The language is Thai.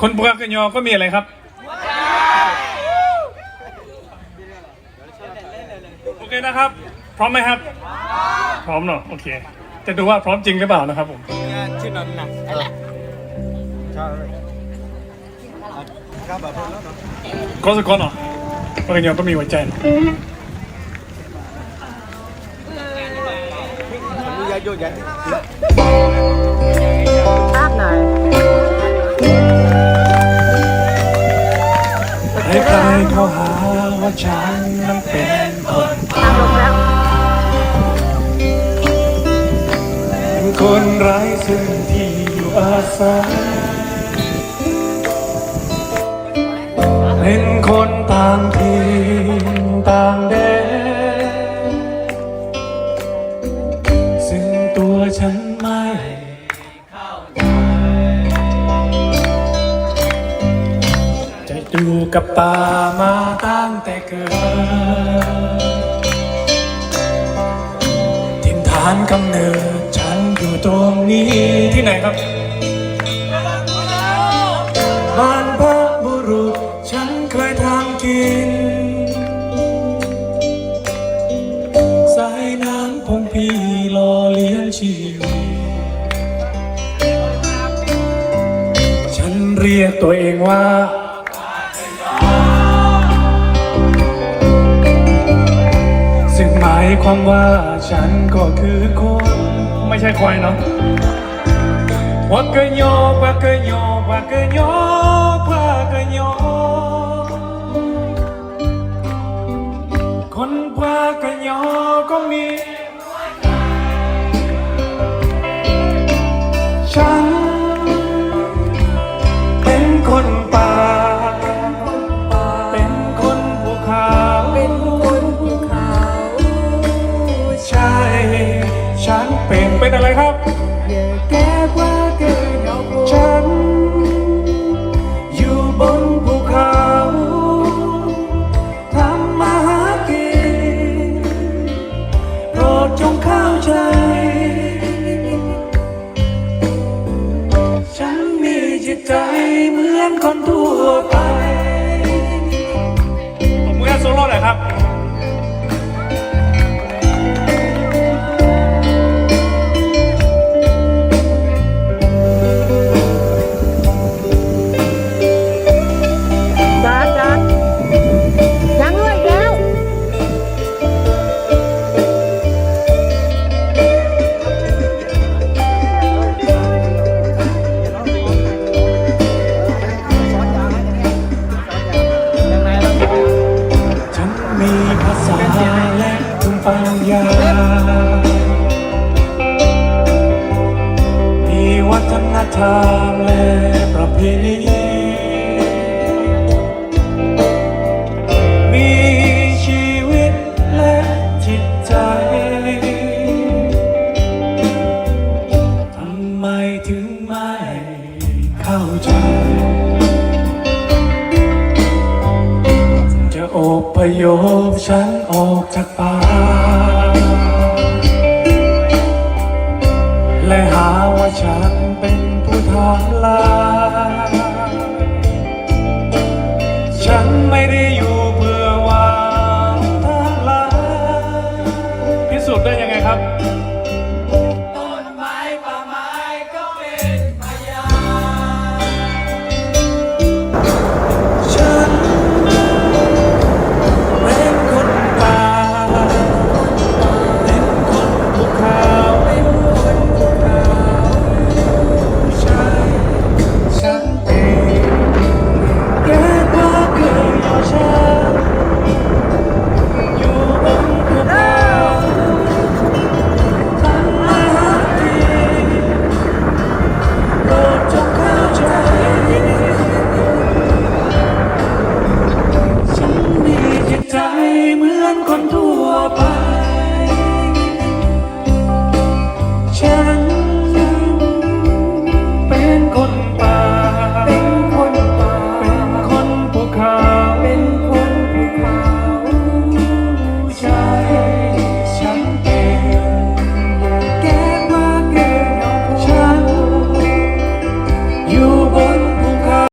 คนปากกยอก็มีอะไรครับ โอเคนะครับ พร้อมไหมครับ พร้อมเนอะโอเค จะดูว่าพร้อมจริงหรือเปล่านะครับผมชื่อนันนะใช่ครับแบบนั้นเนาะก็สักคนเนาะปากกยอก็มีหัวใจผมมียาโยยันอาบหน คนไร้ซึ่งที่อยู่อาศัยเป็นคนต่างที่ต่างแดนซึ่งตัวฉันไม่จะดูกับตามาตั้งแต่เกิด ถิ่นฐานกำเนิด ที่ไหนครับบ้านพระบุรุษฉันเคยทำกิน สายน้ำพงพี่หล่อเลี้ยงชีวิต ฉันเรียกตัวเองว่าซึ่งหมายความว่าฉันก็คือคน ไม่ใช่ควายเนาะ ว่าเกยโยว่ มือนคนทั่วไปผมมือโซโล่หน่อยครับ มีวัฒนธรรมและประเพณีมีชีวิตและจิตใจ ทำไมถึงไม่เข้าใจ จะอบพยพฉันออกจากป่า อกลา ฉันไม่ได้อยู่เพื่อวังทางลาพิสูจน์ได้ยังไงครับ